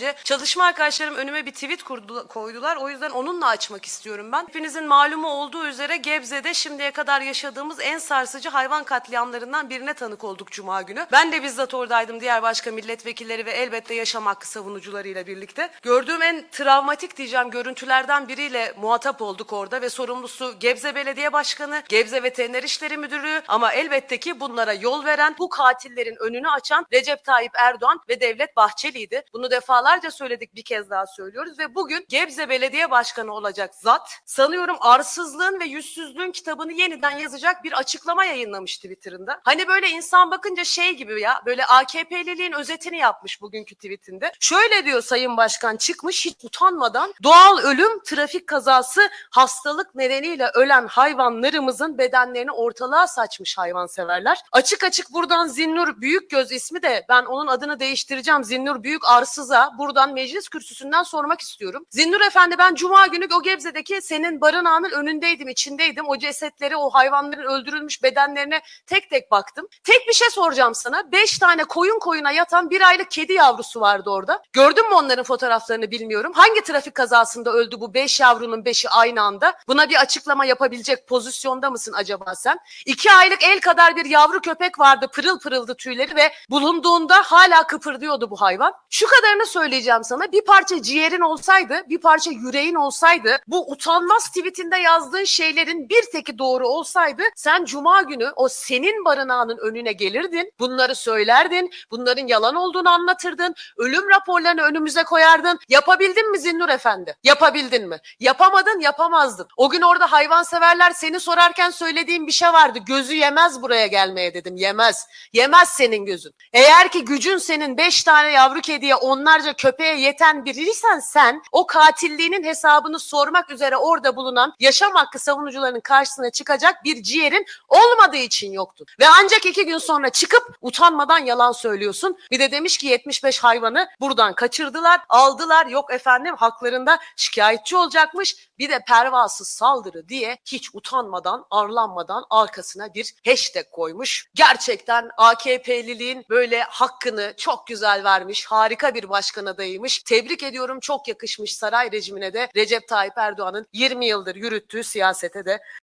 önce çalışma arkadaşlarım önüme bir tweet kurdu, koydular. O yüzden onunla açmak istiyorum ben. Hepinizin malumu olduğu üzere Gebze'de şimdiye kadar yaşadığımız en sarsıcı hayvan katliamlarından birine tanık olduk Cuma günü. Ben de bizzat oradaydım diğer başka milletvekilleri ve elbette yaşam hakkı savunucularıyla birlikte. Gördüğüm en travmatik diyeceğim görüntülerden biriyle muhatap olduk orada ve sorumlusu Gebze Belediye Başkanı, Gebze Veteriner İşleri Müdürlüğü ama elbette ki bunlara yol veren, bu katillerin önünü açan Recep Tayyip Erdoğan ve Devlet Bahçeli'ydi. Bunu defalarca söyledik bir kez daha söylüyoruz ve bugün Gebze Belediye Başkanı olacak zat sanıyorum arsızlığın ve yüzsüzlüğün kitabını yeniden yazacak bir açıklama yayınlamış Twitter'ında. Hani böyle insan bakınca şey gibi ya böyle AKP'liliğin özetini yapmış bugünkü tweetinde. Şöyle diyor Sayın Başkan çıkmış hiç utanmadan doğal ölüm, trafik kazası, hastalık nedeniyle ölen hayvanlarımızın bedenlerini ortalığa saçmış hayvanseverler. Açık açık buradan Zinnur Büyükgöz ismi de ben onun adını değiştireceğim. Zinnur Büyük Arsız'a buradan meclis kürsüsünden sormak istiyorum. Zinnur Efendi ben Cuma günü o Gebze'deki senin barınağının önündeydim, içindeydim. O cesetleri, o hayvanların öldürülmüş bedenlerine tek tek baktım. Tek bir şey soracağım sana. Beş tane koyun koyuna yatan bir aylık kedi yavrusu vardı orada. Gördün mü onların fotoğraflarını bilmiyorum. Hangi trafik kazasında öldü bu beş yavrunun beşi aynı anda? Buna bir açıklama yapabilecek pozisyonda mısın acaba sen? İki aylık el kadar bir yavru köpek vardı pırıl pırıldı tüyleri ve bulunduğunda hala kıpırdıyordu bu hayvan. Şu kadarını söyleyeceğim sana. Bir parça ciğerin olsaydı, bir parça yüreğin olsaydı, bu utanmaz tweetinde yazdığın şeylerin bir teki doğru olsaydı sen cuma günü o senin barınağının önüne gelirdin. Bunları söylerdin. Bunların yalan olduğunu anlatırdın. Ölüm raporlarını önümüze koyardın. Yapabildin mi Zinnur Efendi? Yapabildin mi? Yapamadın, yapamazdın. O gün orada hayvanseverler seni sorarken söylediğim bir şey vardı. Gözü yemez buraya gelmeye dedim. Yemez. Yemez senin gözün. Eğer ki gücün senin beş tane yavru kediye onlarca köpeğe yeten biriysen sen o katilliğinin hesabını sormak üzere orada bulunan yaşam hakkı savunucularının karşısına çıkacak bir ciğerin olmadığı için yoktun. Ve ancak iki gün sonra çıkıp utanmadan yalan söylüyorsun. Bir de demiş ki 75 hayvanı buradan kaçırdılar, aldılar. Yok efendim haklarında şikayetçi olacakmış. Bir de pervasız saldırı diye hiç utanmadan, arlanmadan arkasına bir hashtag koymuş. Gerçekten AKP'liliğin böyle hakkını çok güzel vermiş. Harika bir başkan adayıymış. Tebrik ediyorum. Çok yakışmış saray rejimine de Recep Tayyip Erdoğan'ın 20 yıldır yürüttüğü siyasete de